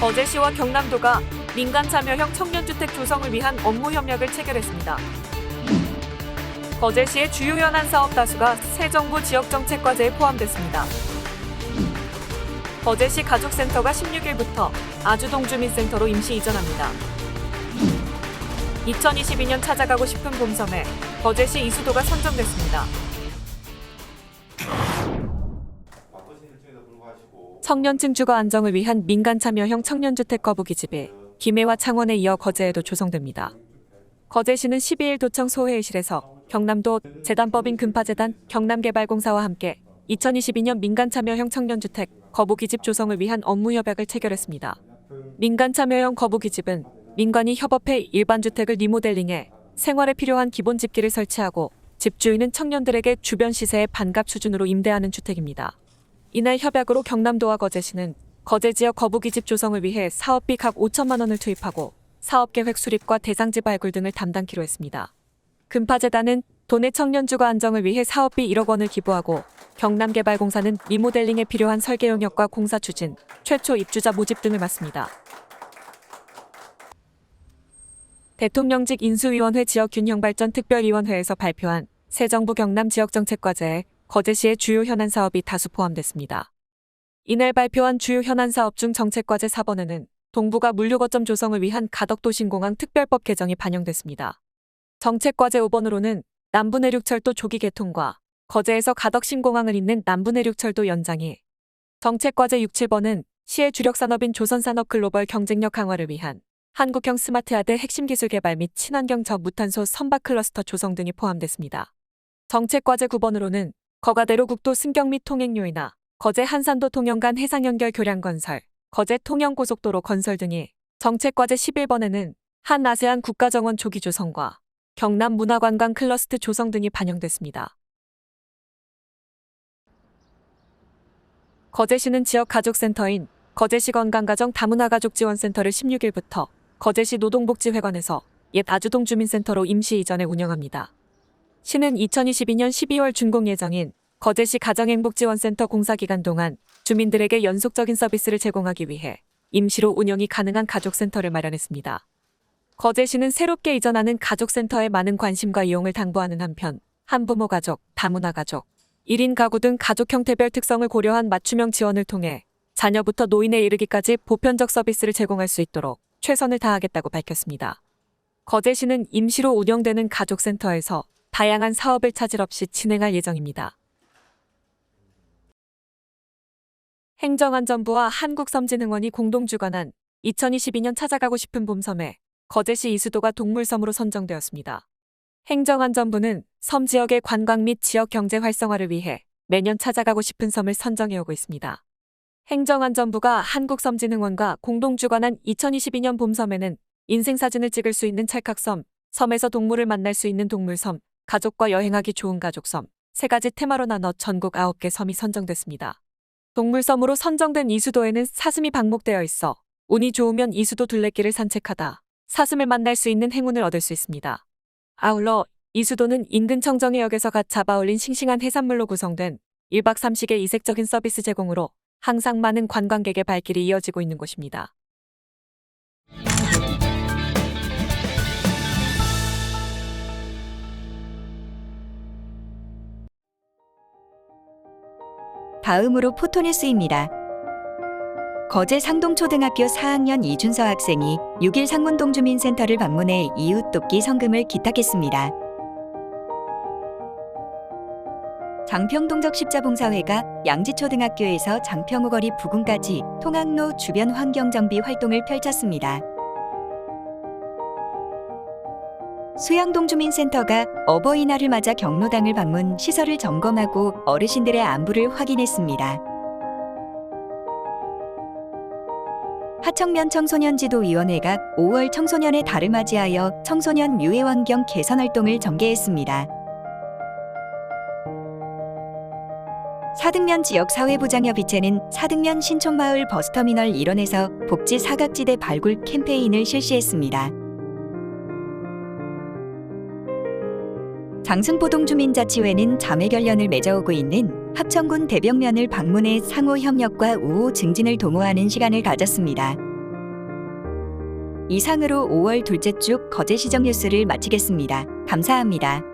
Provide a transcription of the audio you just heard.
거제시와 경남도가 민간 참여형 청년주택 조성을 위한 업무 협약을 체결했습니다. 거제시의 주요 현안 사업 다수가 새 정부 지역 정책 과제에 포함됐습니다. 거제시 가족센터가 16일부터 아주동 주민센터로 임시 이전합니다. 2022년 찾아가고 싶은 봄섬에 거제시 이수도가 선정됐습니다. 청년층 주거 안정을 위한 민간 참여형 청년주택 거부 기집애 김해와 창원에 이어 거제에도 조성됩니다. 거제시는 12일 도청 소회의실에서 경남도 재단법인 금파재단 경남개발공사와 함께 2022년 민간 참여형 청년주택 거부 기집 조성을 위한 업무 협약을 체결했습니다. 민간 참여형 거부 기집은 민간이 협업해 일반 주택을 리모델링해 생활에 필요한 기본 집기를 설치하고 집주인은 청년들에게 주변 시세의 반값 수준으로 임대하는 주택입니다. 이날 협약으로 경남도와 거제시는 거제 지역 거부기집 조성을 위해 사업비 각 5천만 원을 투입하고 사업계획 수립과 대상지 발굴 등을 담당키로 했습니다. 금파재단은 도내 청년 주거 안정을 위해 사업비 1억 원을 기부하고 경남개발공사는 리모델링에 필요한 설계 용역과 공사 추진, 최초 입주자 모집 등을 맡습니다. 대통령직 인수위원회 지역균형발전 특별위원회에서 발표한 새 정부 경남 지역정책과제에 거제시의 주요 현안 사업이 다수 포함됐습니다. 이날 발표한 주요 현안 사업 중 정책과제 4번에는 동부가 물류 거점 조성을 위한 가덕도 신공항 특별법 개정이 반영됐습니다. 정책과제 5번으로는 남부내륙철도 조기 개통과 거제에서 가덕 신공항을 잇는 남부내륙철도 연장이 정책과제 6, 7번은 시의 주력 산업인 조선산업 글로벌 경쟁력 강화를 위한 한국형 스마트아드 핵심 기술 개발 및 친환경 저무탄소 선박 클러스터 조성 등이 포함됐습니다. 정책과제 9번으로는 거가대로 국도 승경 및 통행 요인화, 거제 한산도 통영 간 해상 연결 교량 건설, 거제 통영 고속도로 건설 등이 정책과제 11번에는 한 아세안 국가정원 조기 조성과 경남 문화관광 클러스트 조성 등이 반영됐습니다. 거제시는 지역 가족센터인 거제시 건강가정 다문화가족지원센터를 16일부터 거제시 노동복지회관에서 옛 아주동 주민센터로 임시 이전해 운영합니다. 시는 2022년 12월 준공 예정인 거제시 가정행복지원센터 공사 기간 동안 주민들에게 연속적인 서비스를 제공하기 위해 임시로 운영이 가능한 가족센터를 마련했습니다. 거제시는 새롭게 이전하는 가족센터에 많은 관심과 이용을 당부하는 한편 한부모 가족, 다문화 가족, 1인 가구 등 가족 형태별 특성을 고려한 맞춤형 지원을 통해 자녀부터 노인에 이르기까지 보편적 서비스를 제공할 수 있도록 최선을 다하겠다고 밝혔습니다. 거제시는 임시로 운영되는 가족센터에서 다양한 사업을 차질 없이 진행할 예정입니다. 행정안전부와 한국섬진흥원이 공동 주관한 2022년 찾아가고 싶은 봄섬에 거제시 이수도가 동물섬으로 선정되었습니다. 행정안전부는 섬 지역의 관광 및 지역 경제 활성화를 위해 매년 찾아가고 싶은 섬을 선정해오고 있습니다. 행정안전부가 한국섬진흥원과 공동 주관한 2022년 봄섬에는 인생사진을 찍을 수 있는 찰칵섬, 섬에서 동물을 만날 수 있는 동물섬, 가족과 여행하기 좋은 가족섬, 세 가지 테마로 나눠 전국 9개 섬이 선정됐습니다. 동물섬으로 선정된 이수도에는 사슴이 방목되어 있어 운이 좋으면 이수도 둘레길을 산책하다 사슴을 만날 수 있는 행운을 얻을 수 있습니다. 아울러 이수도는 인근 청정해역에서 갓 잡아올린 싱싱한 해산물로 구성된 1박 3식의 이색적인 서비스 제공으로 항상 많은 관광객의 발길이 이어지고 있는 곳입니다. 다음으로 포토뉴스입니다. 거제 상동초등학교 4학년 이준서 학생이 6일 상문동 주민센터를 방문해 이웃 돕기 성금을 기탁했습니다. 장평동적 십자봉사회가 양지초등학교에서 장평호거리 부근까지 통학로 주변 환경정비 활동을 펼쳤습니다. 수양동 주민센터가 어버이날을 맞아 경로당을 방문 시설을 점검하고 어르신들의 안부를 확인했습니다. 하청면 청소년지도위원회가 5월 청소년의 달을 맞이하여 청소년 유해 환경 개선 활동을 전개했습니다. 사등면 지역 사회부장협의체는 사등면 신촌마을 버스터미널 일원에서 복지 사각지대 발굴 캠페인을 실시했습니다. 장승포동 주민자치회는 자매결연을 맺어오고 있는 합천군 대벽면을 방문해 상호협력과 우호 증진을 도모하는 시간을 가졌습니다. 이상으로 5월 둘째 주 거제시정 뉴스를 마치겠습니다. 감사합니다.